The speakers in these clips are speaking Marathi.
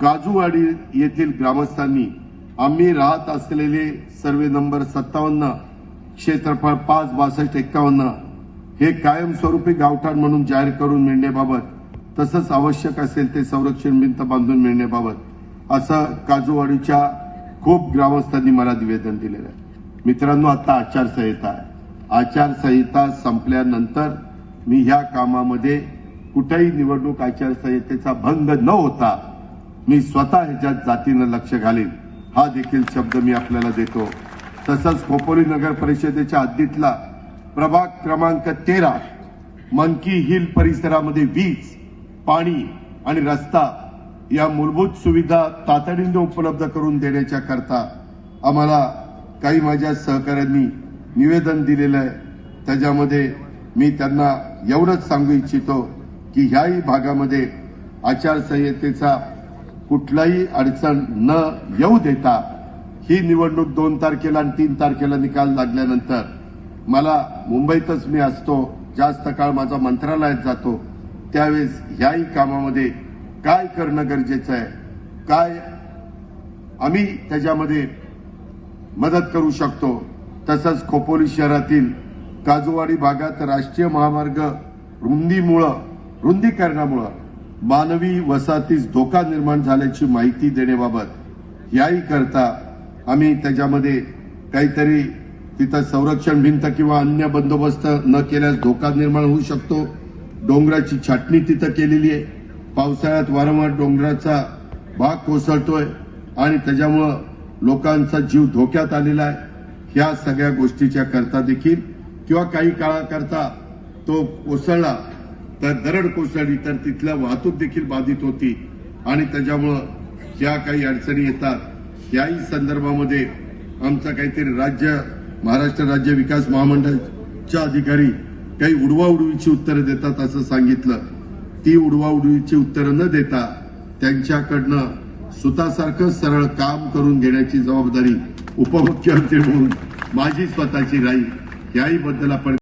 काजूवाडी येथील ग्रामस्थांनी आम्ही राहत असलेले सर्वे नंबर सत्तावन्न क्षेत्रफळ पाच बासष्ट एक्कावन्न हे कायमस्वरूपी गावठाण म्हणून जाहीर करून मिळण्याबाबत तसंच आवश्यक असेल ते संरक्षण भिंत बांधून मिळण्याबाबत असं काजूवाडीच्या खूप ग्रामस्थांनी मला निवेदन दिलेलं आहे. मित्रांनो आता आचारसंहिता आहे. आचारसंहिता संपल्यानंतर मी ह्या कामामध्ये कुठेही निवडणूक आचारसंहितेचा भंग न होता मी स्वतः ह्याच्यात जातीनं लक्ष घालीन. हा देखील शब्द मी आपल्याला देतो. तसंच खोपोली नगर परिषदेच्या हद्दीतला प्रभाग क्रमांक तेरा मंकी हिल परिसरामध्ये वीज पाणी आणि रस्ता या मूलभूत सुविधा तातडीने उपलब्ध करून देण्याच्या करता आम्हाला काही माझ्या सहकाऱ्यांनी निवेदन दिलेलं आहे. त्याच्यामध्ये मी त्यांना एवढंच सांगू इच्छितो की ह्याही भागामध्ये आचारसंहितेचा कुठलाही अडचण न येऊ देता ही निवडणूक दोन तारखेला आणि तीन तारखेला निकाल लागल्यानंतर मला मुंबईतच मी असतो जास्त काळ माझा मंत्रालयात जातो त्यावेळेस ह्याही कामामध्ये काय करणं गरजेचं आहे? काय आम्ही त्याच्यामध्ये मदत करू शकतो? तसंच खोपोली शहरातील काजूवाडी भागात राष्ट्रीय महामार्ग रुंदीमुळं रुंदीकरणामुळं मानवी वसाहतीस धोका निर्माण झाल्याची माहिती देण्याबाबत याही करता आम्ही त्याच्यामध्ये काहीतरी तिथं संरक्षण भिंत किंवा अन्य बंदोबस्त न केल्यास धोका निर्माण होऊ शकतो. डोंगराची छाटणी तिथं केलेली आहे. पावसाळ्यात वारंवार डोंगराचा भाग कोसळतोय आणि त्याच्यामुळं लोकांचा जीव धोक्यात आलेला आहे. ह्या सगळ्या गोष्टीच्या करता देखील किंवा काही काळाकरता तो कोसळला तर दरड कोसळली तर तिथल्या वाहतूक देखील बाधित होती. आणि त्याच्यामुळं ज्या काही अडचणी येतात याही संदर्भामध्ये आमचा काहीतरी राज्य महाराष्ट्र राज्य विकास महामंडळाच्या अधिकारी काही उडवाउडवीची उत्तरं देतात असं सांगितलं. ती उडवाउडवीची उत्तरं न देता त्यांच्याकडनं सुतासारखं सरळ काम करून घेण्याची जबाबदारी उपमुख्यमंत्री म्हणून माझी स्वतःची राहील. याही बद्दल आपण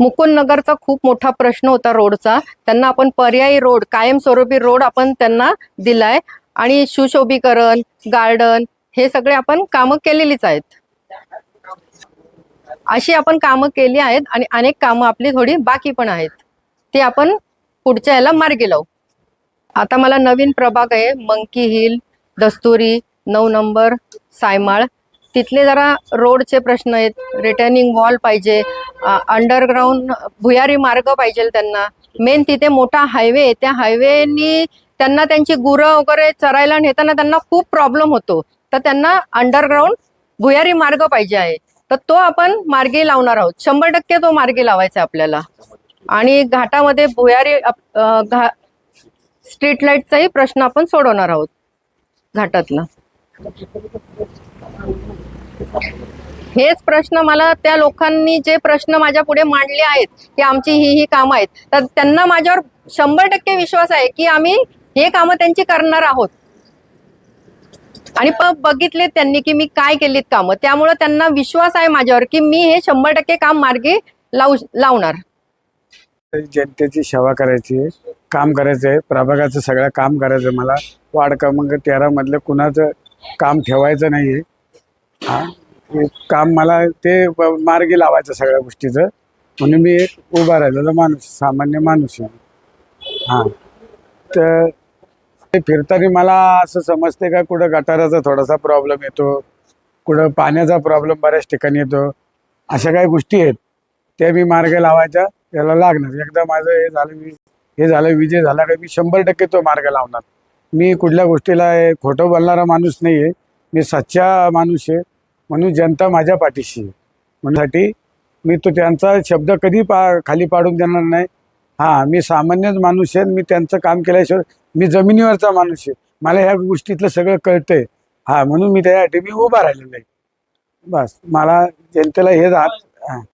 मुकुंद नगरचा खूप मोठा प्रश्न होता रोडचा. त्यांना आपण पर्यायी रोड कायमस्वरूपी रोड आपण त्यांना दिलाय. आणि सुशोभीकरण गार्डन हे सगळे आपण कामं केलेलीच आहेत. अशी आपण कामं केली आहेत आणि अनेक कामं आपली थोडी बाकी पण आहेत. ते आपण पुढच्या याला मार्गी लावू. आता मला नवीन प्रभाग आहे मंकी हिल दस्तुरी नऊ नंबर सायमाळ. तिथले जरा रोडचे प्रश्न आहेत. रिटर्निंग वॉल पाहिजे. अंडरग्राऊंड भुयारी मार्ग पाहिजे त्यांना. मेन तिथे मोठा हायवे त्या हायवेनी त्यांना त्यांची गुरं वगैरे चरायला नेताना त्यांना खूप प्रॉब्लेम होतो. तर त्यांना अंडरग्राऊंड भुयारी मार्ग पाहिजे आहे. तर तो आपण मार्गी लावणार आहोत. शंभर टक्के तो मार्गी लावायचा आपल्याला. आणि घाटामध्ये भुयारी घा स्ट्रीट लाईटचाही प्रश्न आपण सोडवणार आहोत. घाटातला हेच प्रश्न मला त्या लोकांनी जे प्रश्न माझ्या पुढे मांडले आहेत की आमची ही ही कामं आहेत तर त्यांना माझ्यावर शंभर टक्के विश्वास आहे की आम्ही हे कामं त्यांची करणार आहोत. आणि बघितले त्यांनी की मी काय केलीत कामं त्यामुळे त्यांना विश्वास आहे माझ्यावर की मी हे शंभर टक्के काम मार्गी लावू लावणार. जनतेची सेवा करायची आहे काम करायचं आहे प्रभागाचं सगळं काम करायचं मला. वार्ड क्रमांक तेरा मधलं कुणाचं काम ठेवायचं नाहीये. हा? काम मला ते मार्गी लावायचं सगळ्या गोष्टीचं. म्हणून मी एक उभा राहिलेला माणूस सामान्य माणूस आहे. हां. तर ते फिरताना मला असं समजते का कुठं गटाराचा थोडासा प्रॉब्लेम येतो कुठं पाण्याचा प्रॉब्लेम बऱ्याच ठिकाणी येतो. अशा काही गोष्टी आहेत. त्या मी मार्ग लावायच्या त्याला लागणार. एकदा माझं हे झालं मी हे झालं विजय झाला का मी शंभर टक्के तो मार्ग लावणार. मी कुठल्या गोष्टीला खोटं बोलणारा माणूस नाही आहे मी सच्चा माणूस आहे. म्हणून जनता माझ्या पाठीशी आहे. म्हणूनसाठी मी तो त्यांचा शब्द कधी पा खाली पाडून देणार नाही. हां मी सामान्यच माणूस आहे. मी त्यांचं काम केल्याशिवाय मी जमिनीवरचा माणूस आहे. मला ह्या गोष्टीतलं सगळं कळतंय. हां म्हणून मी त्यासाठी मी उभा राहिलेलो आहे. बस मला जनतेला हे हात हां.